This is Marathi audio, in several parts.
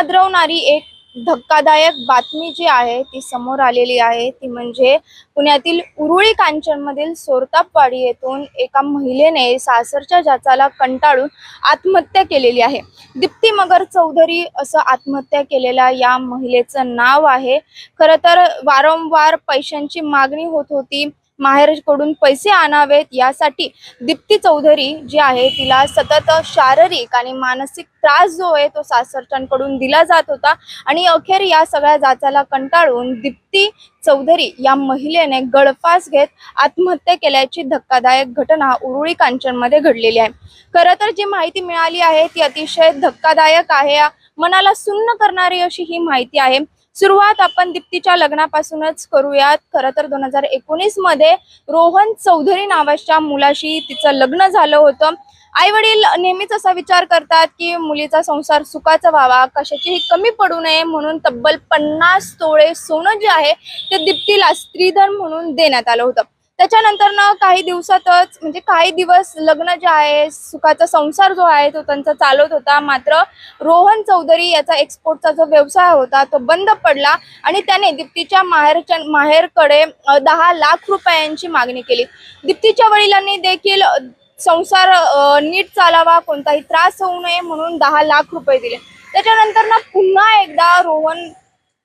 हादरवणारी एक धक्कादायक बातमी जी आहे ती समोर आलेली आहे. ती म्हणजे पुण्यातील उरुळी कांचनमधील सोरतापवाडी येथून एका महिलेने सासरच्या जाचाला कंटाळून आत्महत्या केलेली आहे. दीप्ती मगर चौधरी असं आत्महत्या केलेल्या या महिलेचं नाव आहे. खरं तर वारंवार पैशांची मागणी होत होती. माहेरकडून पैसे आणावेत यासाठी दीप्ती चौधरी जी आहे तिला सतत शारीरिक आणि मानसिक त्रास जो आहे तो सासरच्यांकडून दिला जात होता. आणि अखेर या सगळ्या जाचाला कंटाळून दीप्ती चौधरी या महिलेने गळफास घेत आत्महत्या केल्याची धक्कादायक घटना उरुळी कांचनमध्ये घडलेली आहे. खरं तर जी माहिती मिळाली आहे ती अतिशय धक्कादायक आहे. मनाला सुन्न करणारी अशी ही माहिती आहे. सुरुवात आपण दीप्तीच्या लग्नापासूनच करूयात. खरं तर दोन हजार एकोणीसमध्ये रोहन चौधरी नावाच्या मुलाशी तिचं लग्न झालं होतं. आई वडील नेहमीच असा विचार करतात की मुलीचा संसार सुखाचा व्हावा कशाचीही कमी पडू नये म्हणून तब्बल पन्नास तोळे सोनं जे आहे ते दीप्तीला स्त्रीधन म्हणून देण्यात आलं होतं. त्याच्यानंतर ना काही दिवसातच म्हणजे काही दिवस लग्न जे आहे सुखाचा संसार जो आहे तो त्यांचा चालत होता. मात्र रोहन चौधरी याचा एक्सपोर्टचा जो व्यवसाय होता तो बंद पडला आणि त्याने दीप्तीच्या माहेरच्या माहेरकडे दहा लाख रुपयांची मागणी केली. दीप्तीच्या वडिलांनी देखील संसार नीट चालावा कोणताही त्रास होऊ नये म्हणून दहा लाख रुपये दिले. त्याच्यानंतर ना पुन्हा एकदा रोहन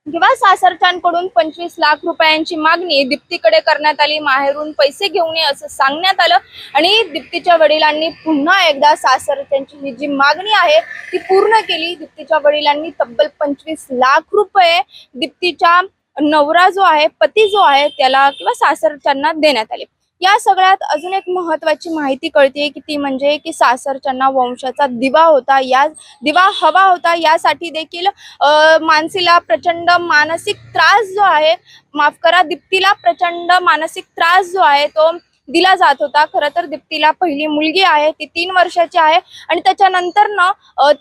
किंवा सासरच्यांकडून पंचवीस लाख रुपयांची मागणी दीप्तीकडे करण्यात आली माहेरून पैसे घेऊन ये असं सांगण्यात आलं आणि दीप्तीच्या वडिलांनी पुन्हा एकदा सासरच्यांची ही जी मागणी आहे ती पूर्ण केली. दीप्तीच्या वडिलांनी तब्बल पंचवीस लाख रुपये दीप्तीच्या नवरा जो आहे पती जो आहे त्याला किंवा सासरच्यांना देण्यात आले. या सगळ्यात अजून एक महत्वाची माहिती कळते की ती म्हणजे की सासरच्यांना वंशाचा दिवा होता या दिवा हवा होता यासाठी देखील मानसीला प्रचंड मानसिक त्रास जो आहे माफ करा दीप्तीला प्रचंड मानसिक त्रास जो आहे तो दिला जात होता. खरं तर दीप्तीला पहिली मुलगी आहे ती तीन वर्षाची आहे आणि त्याच्यानंतर न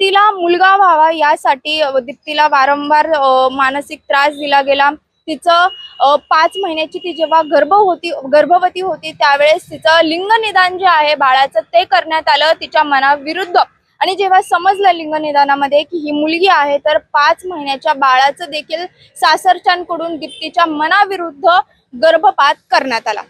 तिला मुलगा व्हावा यासाठी दिप्तीला दीप्तीला वारंवार मानसिक त्रास दिला गेला. तिचं पाच महिन्याची ती जेव्हा गर्भ होती गर्भवती होती त्यावेळेस तिचं लिंग निदान जे आहे बाळाचं ते करण्यात आलं तिच्या मनाविरुद्ध. आणि जेव्हा समजलं लिंग निदानामध्ये की ही मुलगी आहे तर पाच महिन्याच्या बाळाचं देखील सासरच्यांकडून दीप्तीच्या मनाविरुद्ध गर्भपात करण्यात आला.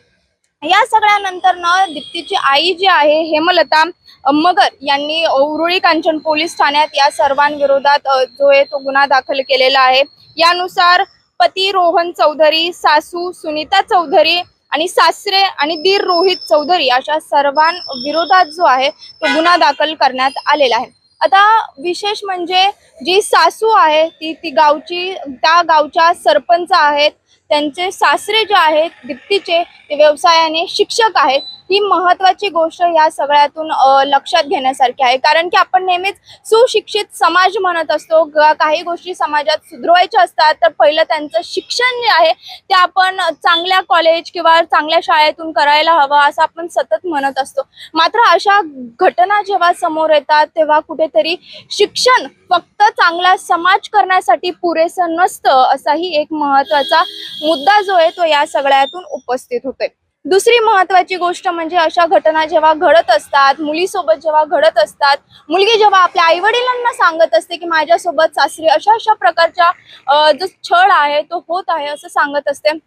या सगळ्यानंतर न दीप्तीची आई जी आहे हेमलता मगर यांनी उरुळी कांचन पोलीस ठाण्यात या सर्वांविरोधात जो आहे तो गुन्हा दाखल केलेला आहे. यानुसार पती रोहन चौधरी सासू सुनीता चौधरी आणि सासरे आणि दीर रोहित चौधरी अशा सर्वांविरोधात जो आहे तो गुन्हा दाखल करण्यात आलेला आहे. आता विशेष म्हणजे जी सासू आहे ती ती गावची त्या गावच्या सरपंच आहेत त्यांचे सासरे जे आहेत दीप्तीचे ते व्यवसायाने शिक्षक आहेत ही महत्वाची गोष्ट या सगळ्यातून लक्षात घेण्यासारखी आहे. कारण की आपण नेहमीच सुशिक्षित समाज म्हणत असतो काही गोष्टी समाजात सुधरवायच्या असतात तर पहिलं त्यांचं शिक्षण जे आहे ते आपण चांगल्या कॉलेज किंवा चांगल्या शाळेतून करायला हवं असं आपण सतत म्हणत असतो. मात्र अशा घटना जेव्हा समोर येतात तेव्हा कुठेतरी शिक्षण फक्त चांगला समाज करण्यासाठी पुरेसं नसतं असाही एक महत्त्वाचा मुद्दा जो आहे तो या सगळ्यातून उपस्थित होतोय. दुसरी महत्वाची गोष्ट म्हणजे अशा घटना जेव्हा घडत असतात मुलीसोबत जेव्हा घडत असतात मुलगी जेव्हा आपल्या आई वडिलांना सांगत असते की माझ्यासोबत सासरी अशा अशा प्रकारच्या जो छळ आहे तो होत आहे असं सांगत असते.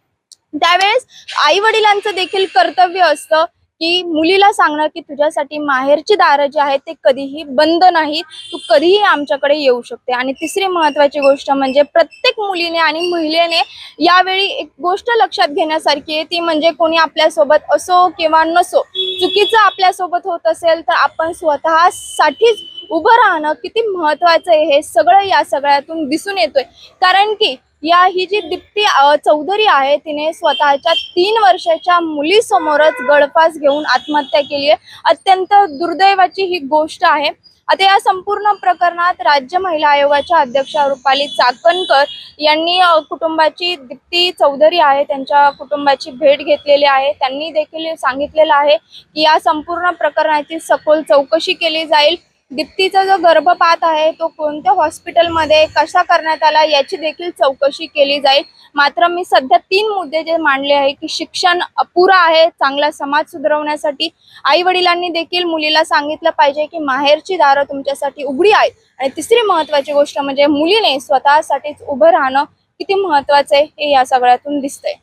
त्यावेळेस आई वडिलांचं देखील कर्तव्य असतं की मुलीला सांगणं की तुझ्यासाठी माहेरची दारं जी आहेत ते कधीही बंद नाही तू कधीही आमच्याकडे येऊ शकते. आणि तिसरी महत्वाची गोष्ट म्हणजे प्रत्येक मुलीने आणि महिलेने यावेळी एक गोष्ट लक्षात घेण्यासारखी आहे. ती म्हणजे कोणी आपल्यासोबत असो किंवा नसो चुकीचं आपल्यासोबत होत असेल तर आपण स्वतःसाठीच उभं राहणं किती महत्वाचं आहे हे सगळं या सगळ्यातून दिसून येतोय. कारण की या ही जी दीप्ती चौधरी आहे तिने स्वतःच्या तीन वर्षाच्या मुलीसमोरच गळफास घेऊन आत्महत्या केली आहे. अत्यंत दुर्दैवाची ही गोष्ट आहे. आता या संपूर्ण प्रकरणात राज्य महिला आयोगाच्या अध्यक्षा रुपाली चाकणकर यांनी कुटुंबाची दीप्ती चौधरी आहे त्यांच्या कुटुंबाची भेट घेतलेली आहे. त्यांनी देखील सांगितलेलं आहे की या संपूर्ण प्रकरणाची सखोल चौकशी केली जाईल. दीप्तीचा जो गर्भपात आहे तो कोणत्या हॉस्पिटलमध्ये कसा करण्यात आला याची देखील चौकशी केली जाईल. मात्र मी सध्या तीन मुद्दे जे मांडले आहे की शिक्षण अपुरा आहे चांगला समाज सुधारवण्यासाठी. आई वडिलांनी देखील मुलीला सांगितलं पाहिजे की माहेरची दारं तुमच्यासाठी उघडी आहेत. आणि तिसरी महत्वाची गोष्ट म्हणजे मुलीने स्वतःसाठीच उभं राहणं किती महत्वाचं आहे हे या सगळ्यातून दिसतंय.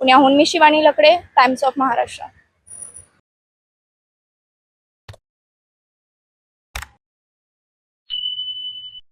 पुण्याहून मी शिवानी लकडे टाइम्स ऑफ महाराष्ट्र